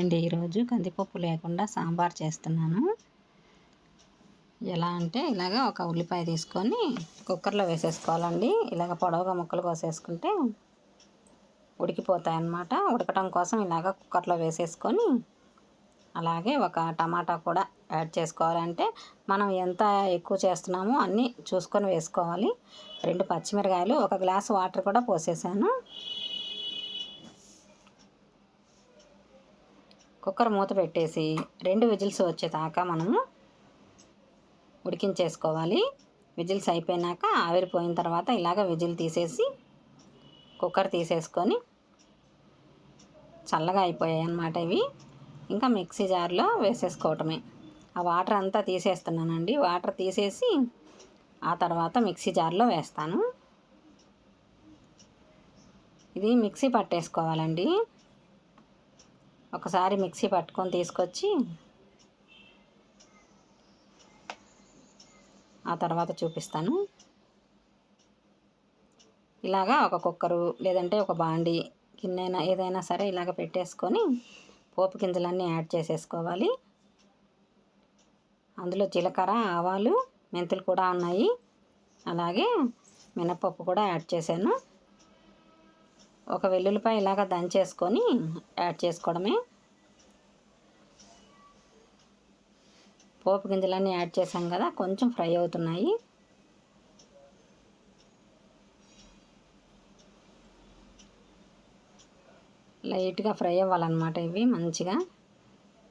అండి ఈరోజు కందిపప్పు లేకుండా సాంబార్ చేస్తున్నాను. ఎలా అంటే ఇలాగ ఒక ఉల్లిపాయ తీసుకొని కుక్కర్లో వేసేసుకోవాలండి. ఇలాగ పొడవుగా ముక్కలు కోసేసుకుంటే ఉడికిపోతాయి అన్నమాట ఉడకటం కోసం ఇలాగ కుక్కర్లో వేసేసుకొని అలాగే ఒక టమాటా కూడా యాడ్ చేసుకోవాలంటే మనం ఎంత ఎక్కువ చేస్తున్నామో అన్నీ చూసుకొని వేసుకోవాలి. రెండు పచ్చిమిరకాయలు ఒక గ్లాస్ వాటర్ కూడా పోసేసాను. కుక్కర్ మూత పెట్టేసి రెండు విజిల్స్ వచ్చేదాకా మనము ఉడికించేసుకోవాలి. విజిల్స్ అయిపోయినాక ఆవిరిపోయిన తర్వాత ఇలాగ విజిల్ తీసేసి కుక్కర్ తీసేసుకొని చల్లగా అయిపోయాయి అన్నమాట ఇవి. ఇంకా మిక్సీ జార్లో వేసేసుకోవటమే. ఆ వాటర్ అంతా తీసేస్తున్నానండి. వాటర్ తీసేసి ఆ తర్వాత మిక్సీ జార్లో వేస్తాను. ఇది మిక్సీ పట్టేసుకోవాలండి. ఒకసారి మిక్సీ పట్టుకొని తీసుకొచ్చి ఆ తర్వాత చూపిస్తాను. ఇలాగా ఒక కుక్కరు లేదంటే ఒక బాండి గిన్నెనా ఏదైనా సరే ఇలాగ పెట్టేసుకొని పోపు గింజలన్నీ యాడ్ చేసేసుకోవాలి. అందులో జీలకర్ర ఆవాలు మెంతులు కూడా ఉన్నాయి. అలాగే మినపప్పు కూడా యాడ్ చేశాను. ఒక వెల్లుల్లిపాయ ఇలాగ దంచేసుకొని యాడ్ చేసుకోవడమే. పోపు గింజలన్నీ యాడ్ చేసాం కదా కొంచెం ఫ్రై అవుతున్నాయి. లైట్గా ఫ్రై అవ్వాలన్నమాట ఇవి మంచిగా.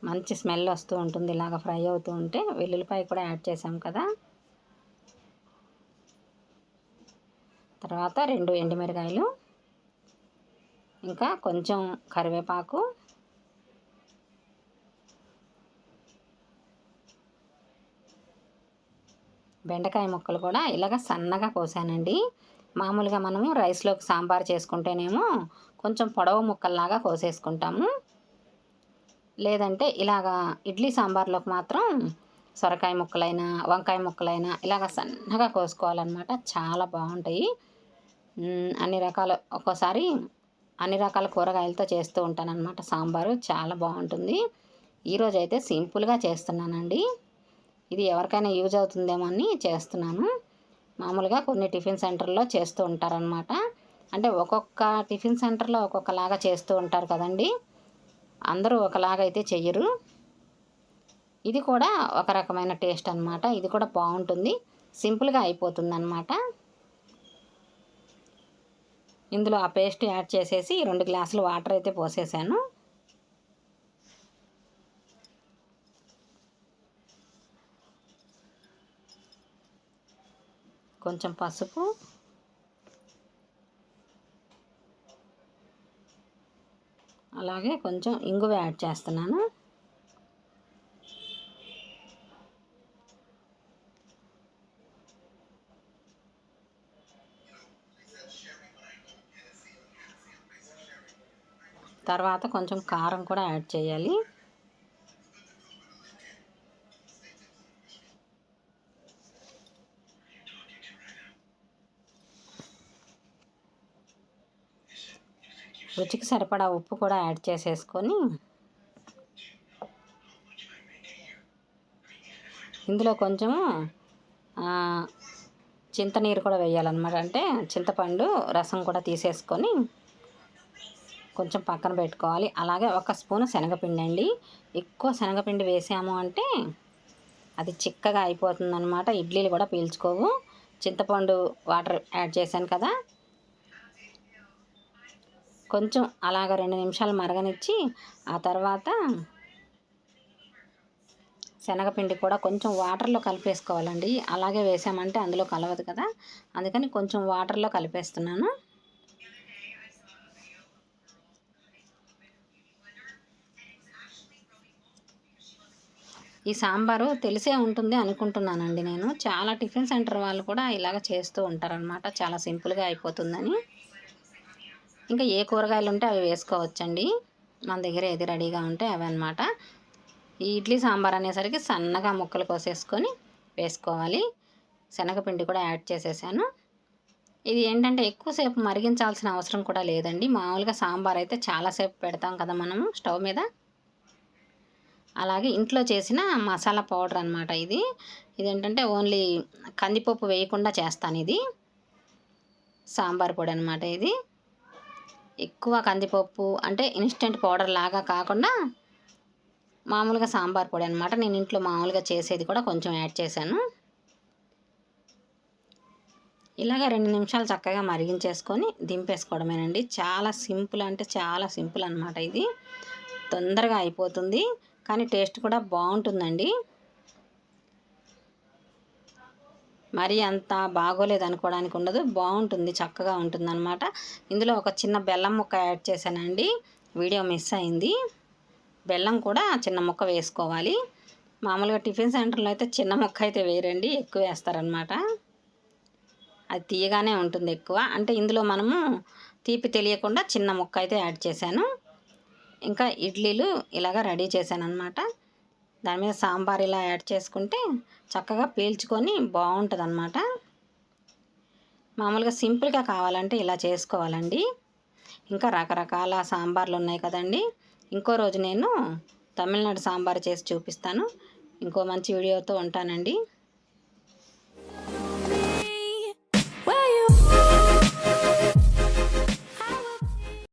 మంచి స్మెల్ వస్తూ ఉంటుంది ఇలాగ ఫ్రై అవుతూ ఉంటే. వెల్లుల్లిపాయ కూడా యాడ్ చేసాం కదా. తర్వాత రెండు ఎండుమిరకాయలు ఇంకా కొంచెం కరివేపాకు. బెండకాయ ముక్కలు కూడా ఇలాగ సన్నగా కోసానండి. మామూలుగా మనము రైస్లోకి సాంబార్ చేసుకుంటేనేమో కొంచెం పొడవు ముక్కల్లాగా కోసేసుకుంటాము. లేదంటే ఇలాగా ఇడ్లీ సాంబార్లోకి మాత్రం సొరకాయ ముక్కలైనా వంకాయ ముక్కలైనా ఇలాగ సన్నగా కోసుకోవాలన్నమాట. చాలా బాగుంటాయి. అన్ని రకాల ఒక్కోసారి అన్ని రకాల కూరగాయలతో చేస్తూ ఉంటానన్నమాట. సాంబారు చాలా బాగుంటుంది. ఈరోజు అయితే సింపుల్గా చేస్తున్నానండి. ఇది ఎవరికైనా యూజ్ అవుతుందేమో అని చేస్తున్నాను. మామూలుగా కొన్ని టిఫిన్ సెంటర్లో చేస్తూ ఉంటారనమాట అంటే ఒక్కొక్క టిఫిన్ సెంటర్లో ఒక్కొక్కలాగా చేస్తూ ఉంటారు కదండి. అందరూ ఒకలాగా అయితే చెయ్యరు. ఇది కూడా ఒక రకమైన టేస్ట్ అనమాట ఇది కూడా బాగుంటుంది. సింపుల్గా అయిపోతుంది అనమాట ఇందులో ఆ పేస్ట్ యాడ్ చేసేసి రెండు గ్లాసులు వాటర్ అయితే పోసేసాను. కొంచెం పసుపు. అలాగే కొంచెం ఇంగువ యాడ్ చేస్తున్నాను. తర్వాత కొంచెం కారం కూడా యాడ్ చేయాలి. రుచికి సరిపడా ఉప్పు కూడా యాడ్ చేసేసుకొని ఇందులో కొంచెము చింతనీరు కూడా వేయాలన్నమాట. అంటే చింతపండు రసం కూడా తీసేసుకొని కొంచెం పక్కన పెట్టుకోవాలి. అలాగే ఒక స్పూన్ శనగపిండి అండి ఎక్కువ శనగపిండి వేసాము అంటే అది చిక్కగా అయిపోతుంది అనమాట ఇడ్లీలు కూడా పీల్చుకోవు. చింతపండు వాటర్ యాడ్ చేశాను కదా. కొంచెం అలాగ రెండు నిమిషాలు మరగనిచ్చి ఆ తర్వాత శనగపిండి కూడా కొంచెం వాటర్లో కలిపేసుకోవాలండి. అలాగే వేసామంటే అందులో కలవదు కదా. అందుకని కొంచెం వాటర్లో కలిపేస్తున్నాను. ఈ సాంబారు తెలిసే ఉంటుంది అనుకుంటున్నానండి నేను. చాలా టిఫిన్ సెంటర్ వాళ్ళు కూడా ఇలాగ చేస్తూ ఉంటారనమాట చాలా సింపుల్గా అయిపోతుందని. ఇంకా ఏ కూరగాయలు ఉంటే అవి వేసుకోవచ్చండి. మన దగ్గర ఏది రెడీగా ఉంటే అవి అనమాట ఈ ఇడ్లీ సాంబార్ అనేసరికి సన్నగా ముక్కలు కోసేసుకొని వేసుకోవాలి. శనగపిండి కూడా యాడ్ చేసేసాను. ఇది ఏంటంటే ఎక్కువసేపు మరిగించాల్సిన అవసరం కూడా లేదండి. మామూలుగా సాంబార్ అయితే చాలాసేపు పెడతాం కదా మనము స్టవ్ మీద. అలాగే ఇంట్లో చేసిన మసాలా పౌడర్ అనమాట ఇది. ఇదేంటంటే ఓన్లీ కందిపప్పు వేయకుండా చేస్తాను ఇది. సాంబార్ పొడి అనమాట ఇది. ఎక్కువ కందిపప్పు అంటే ఇన్స్టెంట్ పౌడర్ లాగా కాకుండా మామూలుగా సాంబార్ పొడి అనమాట నేను ఇంట్లో మామూలుగా చేసేది కూడా కొంచెం యాడ్ చేశాను. ఇలాగ రెండు నిమిషాలు చక్కగా మరిగించేసుకొని దింపేసుకోవడమేనండి. చాలా సింపుల్ అంటే చాలా సింపుల్ అనమాట ఇది. తొందరగా అయిపోతుంది. కానీ టేస్ట్ కూడా బాగుంటుందండి. మరీ అంత బాగోలేదు అనుకోవడానికి ఉండదు. బాగుంటుంది చక్కగా ఉంటుంది అనమాట ఇందులో ఒక చిన్న బెల్లం ముక్క యాడ్ చేశానండి. వీడియో మిస్ అయింది. బెల్లం కూడా చిన్న ముక్క వేసుకోవాలి. మామూలుగా టిఫిన్ సెంటర్లో అయితే చిన్న ముక్క అయితే వేరండి. ఎక్కువ వేస్తారనమాట అది తీయగానే ఉంటుంది ఎక్కువ. అంటే ఇందులో మనము తీపి తెలియకుండా చిన్న ముక్క అయితే యాడ్ చేశాను. ఇంకా ఇడ్లీలు ఇలాగ రెడీ చేశాను అనమాట దాని మీద సాంబార్ ఇలా యాడ్ చేసుకుంటే చక్కగా పీల్చుకొని బాగుంటుంది అనమాట మామూలుగా సింపుల్గా కావాలంటే ఇలా చేసుకోవాలండి. ఇంకా రకరకాల సాంబార్లు ఉన్నాయి కదండి. ఇంకో రోజు నేను తమిళనాడు సాంబార్ చేసి చూపిస్తాను. ఇంకో మంచి వీడియోతో ఉంటానండి.